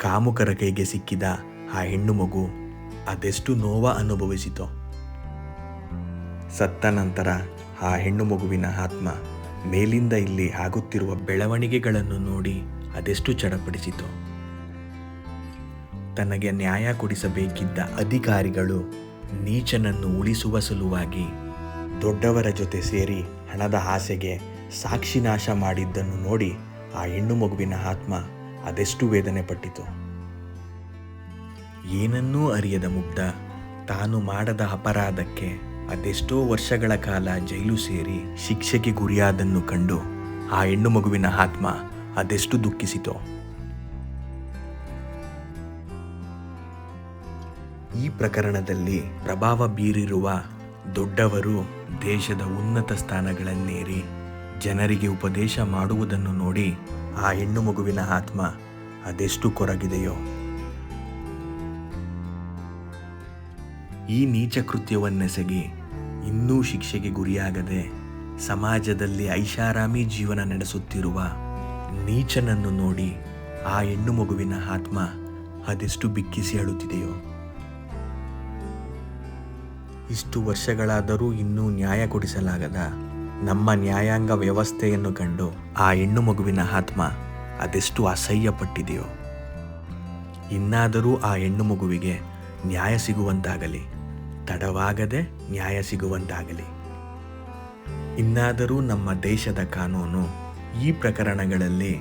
ಕಾಮುಕರ ಕೈಗೆ ಸಿಕ್ಕಿದ ಆ ಹೆಣ್ಣು ಮಗು ಅದೆಷ್ಟು ನೋವ ಅನುಭವಿಸಿತು. ಸತ್ತ ನಂತರ ಆ ಹೆಣ್ಣು ಮಗುವಿನ ಆತ್ಮ ಮೇಲಿಂದ ಇಲ್ಲಿ ಆಗುತ್ತಿರುವ ಬೆಳವಣಿಗೆಗಳನ್ನು ನೋಡಿ ಅದೆಷ್ಟು ಚಡಪಡಿಸಿತು. ತನಗೆ ನ್ಯಾಯ ಕೊಡಿಸಬೇಕಿದ್ದ ಅಧಿಕಾರಿಗಳು ನೀಚನನ್ನು ಉಳಿಸುವ ಸಲುವಾಗಿ ದೊಡ್ಡವರ ಜೊತೆ ಸೇರಿ ಹಣದ ಆಸೆಗೆ ಸಾಕ್ಷಿ ನಾಶ ಮಾಡಿದ್ದನ್ನು ನೋಡಿ ಆ ಹೆಣ್ಣು ಮಗುವಿನ ಆತ್ಮ ಅದೆಷ್ಟು ವೇದನೆ ಪಟ್ಟಿತು? ಏನನ್ನೂ ಅರಿಯದ ಮುಗ್ಧ, ತಾನು ಮಾಡದ ಅಪರಾಧಕ್ಕೆ ಅದೆಷ್ಟೋ ವರ್ಷಗಳ ಕಾಲ ಜೈಲು ಸೇರಿ ಶಿಕ್ಷೆಗೆ ಗುರಿಯಾದನ್ನು ಕಂಡು ಆ ಹೆಣ್ಣು ಮಗುವಿನ ಆತ್ಮ ಅದೆಷ್ಟು ದುಃಖಿಸಿತು. ಈ ಪ್ರಕರಣದಲ್ಲಿ ಪ್ರಭಾವ ಬೀರಿರುವ ದೊಡ್ಡವರು ದೇಶದ ಉನ್ನತ ಸ್ಥಾನಗಳನ್ನೇರಿ ಜನರಿಗೆ ಉಪದೇಶ ಮಾಡುವುದನ್ನು ನೋಡಿ ಆ ಹೆಣ್ಣು ಮಗುವಿನ ಆತ್ಮ ಅದೆಷ್ಟು ಕೊರಗಿದೆಯೋ. ಈ ನೀಚ ಕೃತ್ಯವನ್ನೆಸಗಿ ಇನ್ನೂ ಶಿಕ್ಷೆಗೆ ಗುರಿಯಾಗದೆ ಸಮಾಜದಲ್ಲಿ ಐಷಾರಾಮಿ ಜೀವನ ನಡೆಸುತ್ತಿರುವ ನೀಚನನ್ನು ನೋಡಿ ಆ ಹೆಣ್ಣು ಮಗುವಿನ ಆತ್ಮ ಅದೆಷ್ಟು ಬಿಕ್ಕಿಸಿ ಅಳುತ್ತಿದೆಯೋ. ಇಷ್ಟು ವರ್ಷಗಳಾದರೂ ಇನ್ನೂ ನ್ಯಾಯ ಕೊಡಿಸಲಾಗದ ನಮ್ಮ ನ್ಯಾಯಾಂಗ ವ್ಯವಸ್ಥೆಯನ್ನು ಕಂಡು ಆ ಹೆಣ್ಣು ಮಗುವಿನ ಆತ್ಮ ಅದೆಷ್ಟು ಅಸಹ್ಯಪಟ್ಟಿದೆಯೋ. ಇನ್ನಾದರೂ ಆ ಹೆಣ್ಣು ಮಗುವಿಗೆ ನ್ಯಾಯ ಸಿಗುವಂತಾಗಲಿ, ತಡವಾಗದೆ ನ್ಯಾಯ ಸಿಗುವಂತಾಗಲಿ. ಇನ್ನಾದರೂ ನಮ್ಮ ದೇಶದ ಕಾನೂನು ಈ ಪ್ರಕರಣಗಳಲ್ಲಿ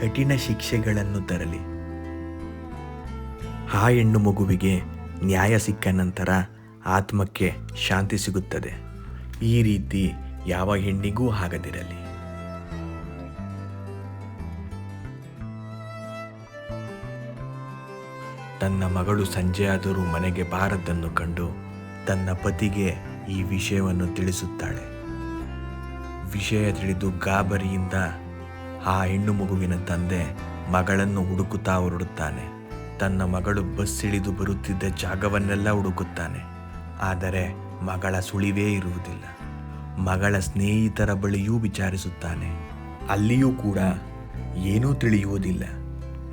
ಕಠಿಣ ಶಿಕ್ಷೆಗಳನ್ನು ತರಲಿ. ಆ ಹೆಣ್ಣು ಮಗುವಿಗೆ ನ್ಯಾಯ ಸಿಕ್ಕ ನಂತರ ಆತ್ಮಕ್ಕೆ ಶಾಂತಿ ಸಿಗುತ್ತದೆ. ಈ ರೀತಿ ಯಾವ ಹೆಣ್ಣಿಗೂ ಆಗದಿರಲಿ ತನ್ನ ಮಗಳು ಸಂಜೆಯಾದರೂ ಮನೆಗೆ ಬಾರದ್ದನ್ನು ಕಂಡು ತನ್ನ ಪತಿಗೆ ಈ ವಿಷಯವನ್ನು ತಿಳಿಸುತ್ತಾಳೆ. ವಿಷಯ ತಿಳಿದು ಗಾಬರಿಯಿಂದ ಆ ಹೆಣ್ಣು ಮಗುವಿನ ತಂದೆ ಮಗಳನ್ನು ಹುಡುಕುತ್ತಾ ಹೊರಡುತ್ತಾನೆ. ತನ್ನ ಮಗಳು ಬಸ್ ಇಳಿದು ಬರುತ್ತಿದ್ದ ಜಾಗವನ್ನೆಲ್ಲ ಹುಡುಕುತ್ತಾನೆ. ಆದರೆ ಮಗಳ ಸುಳಿವೇ ಇರುವುದಿಲ್ಲ. ಮಗಳ ಸ್ನೇಹಿತರ ಬಳಿಯೂ ವಿಚಾರಿಸುತ್ತಾನೆ. ಅಲ್ಲಿಯೂ ಕೂಡ ಏನೂ ತಿಳಿಯುವುದಿಲ್ಲ.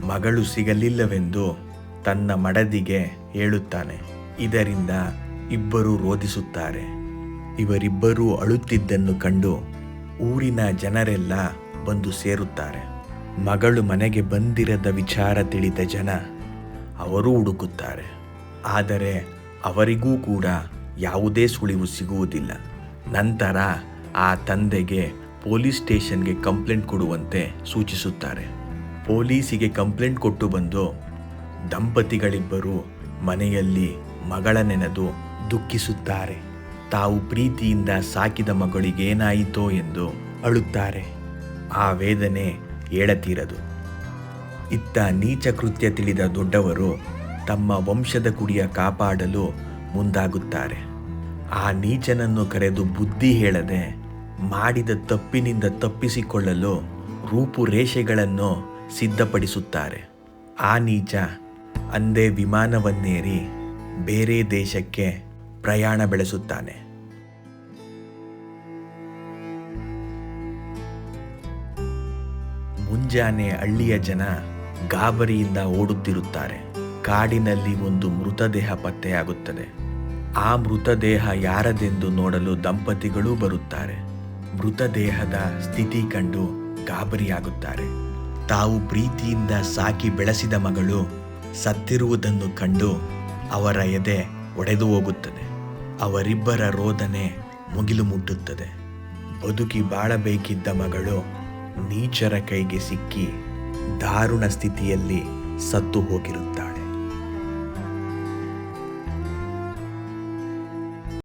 ಮಗಳು ಸಿಗಲಿಲ್ಲವೆಂದು ತನ್ನ ಮಡದಿಗೆ ಹೇಳುತ್ತಾನೆ. ಇದರಿಂದ ಇಬ್ಬರು ರೋಧಿಸುತ್ತಾರೆ. ಇವರಿಬ್ಬರೂ ಅಳುತ್ತಿದ್ದನ್ನು ಕಂಡು ಊರಿನ ಜನರೆಲ್ಲ ಬಂದು ಸೇರುತ್ತಾರೆ. ಮಗಳು ಮನೆಗೆ ಬಂದಿರದ ವಿಚಾರ ತಿಳಿದ ಜನ ಅವರೂ ಹುಡುಕುತ್ತಾರೆ. ಆದರೆ ಅವರಿಗೂ ಕೂಡ ಯಾವುದೇ ಸುಳಿವು ಸಿಗುವುದಿಲ್ಲ. ನಂತರ ಆ ತಂದೆಗೆ ಪೊಲೀಸ್ ಸ್ಟೇಷನ್ಗೆ ಕಂಪ್ಲೇಂಟ್ ಕೊಡುವಂತೆ ಸೂಚಿಸುತ್ತಾರೆ. ಪೊಲೀಸಿಗೆ ಕಂಪ್ಲೇಂಟ್ ಕೊಟ್ಟು ಬಂದು ದಂಪತಿಗಳಿಬ್ಬರು ಮನೆಯಲ್ಲಿ ಮಗಳ ನೆನೆದು ದುಃಖಿಸುತ್ತಾರೆ. ತಾವು ಪ್ರೀತಿಯಿಂದ ಸಾಕಿದ ಮಗಳಿಗೇನಾಯಿತೋ ಎಂದು ಅಳುತ್ತಾರೆ. ಆ ವೇದನೆ ಹೇಳತೀರದು ಇತ್ತ ನೀಚ ಕೃತ್ಯ ತಿಳಿದ ದೊಡ್ಡವರು ತಮ್ಮ ವಂಶದ ಕುಡಿಯ ಕಾಪಾಡಲು ಮುಂದಾಗುತ್ತಾರೆ. ಆ ನೀಚನನ್ನು ಕರೆದು ಬುದ್ಧಿ ಹೇಳದೆ ಮಾಡಿದ ತಪ್ಪಿನಿಂದ ತಪ್ಪಿಸಿಕೊಳ್ಳಲು ರೂಪುರೇಷೆಗಳನ್ನು ಸಿದ್ಧಪಡಿಸುತ್ತಾರೆ. ಆ ನೀಚ ಅಂದೇ ವಿಮಾನವನ್ನೇರಿ ಬೇರೆ ದೇಶಕ್ಕೆ ಪ್ರಯಾಣ ಬೆಳೆಸುತ್ತಾನೆ. ಮುಂಜಾನೆ ಹಳ್ಳಿಯ ಜನ ಗಾಬರಿಯಿಂದ ಓಡುತ್ತಿರುತ್ತಾರೆ. ಕಾಡಿನಲ್ಲಿ ಒಂದು ಮೃತದೇಹ ಪತ್ತೆಯಾಗುತ್ತದೆ. ಆ ಮೃತದೇಹ ಯಾರದೆಂದು ನೋಡಲು ದಂಪತಿಗಳೂ ಬರುತ್ತಾರೆ. ಮೃತದೇಹದ ಸ್ಥಿತಿ ಕಂಡು ಗಾಬರಿಯಾಗುತ್ತಾರೆ. ತಾವು ಪ್ರೀತಿಯಿಂದ ಸಾಕಿ ಬೆಳೆಸಿದ ಮಗಳು ಸತ್ತಿರುವುದನ್ನು ಕಂಡು ಅವರ ಎದೆ ಒಡೆದು ಹೋಗುತ್ತದೆ. ಅವರಿಬ್ಬರ ರೋದನೆ ಮುಗಿಲು ಮುಟ್ಟುತ್ತದೆ. ಬದುಕಿ ಬಾಳಬೇಕಿದ್ದ ಮಗಳು ನೀಚರ ಕೈಗೆ ಸಿಕ್ಕಿ ದಾರುಣ ಸ್ಥಿತಿಯಲ್ಲಿ ಸತ್ತು ಹೋಗಿರುತ್ತಾಳೆ.